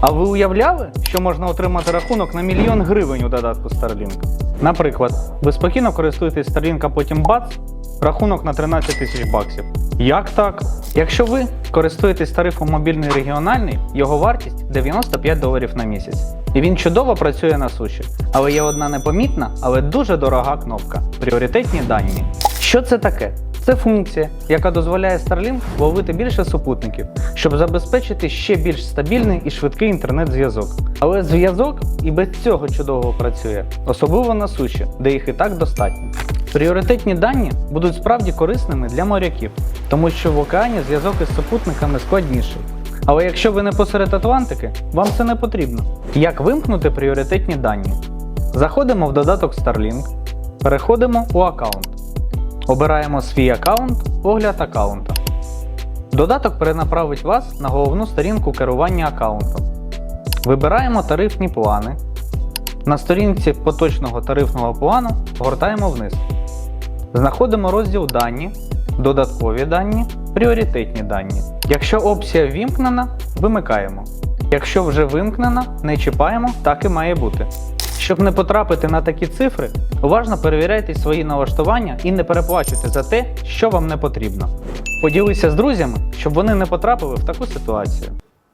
А ви уявляли, що можна отримати рахунок на мільйон гривень у додатку Starlink? Наприклад, ви спокійно користуєтесь Starlink, а потім бац, рахунок на 13 тисяч баксів. Як так? Якщо ви користуєтесь тарифом мобільний регіональний, його вартість 95 доларів на місяць. І він чудово працює на суші. Але є одна непомітна, але дуже дорога кнопка пріоритетні дані. Що це таке? Це функція, яка дозволяє Starlink ловити більше супутників, щоб забезпечити ще більш стабільний і швидкий інтернет-зв'язок. Але зв'язок і без цього чудово працює, особливо на суші, де їх і так достатньо. Пріоритетні дані будуть справді корисними для моряків, тому що в океані зв'язок із супутниками складніший. Але якщо ви не посеред Атлантики, вам це не потрібно. Як вимкнути пріоритетні дані? Заходимо в додаток Starlink, переходимо у аккаунт. Обираємо свій аккаунт, огляд аккаунта. Додаток перенаправить вас на головну сторінку керування аккаунтом. Вибираємо тарифні плани. На сторінці поточного тарифного плану гортаємо вниз. Знаходимо розділ Дані, додаткові дані, пріоритетні дані. Якщо опція вімкнена, вимикаємо. Якщо вже вимкнена, не чіпаємо, так і має бути. Щоб не потрапити на такі цифри, уважно перевіряйте свої налаштування і не переплачуйте за те, що вам не потрібно. Поділися з друзями, щоб вони не потрапили в таку ситуацію.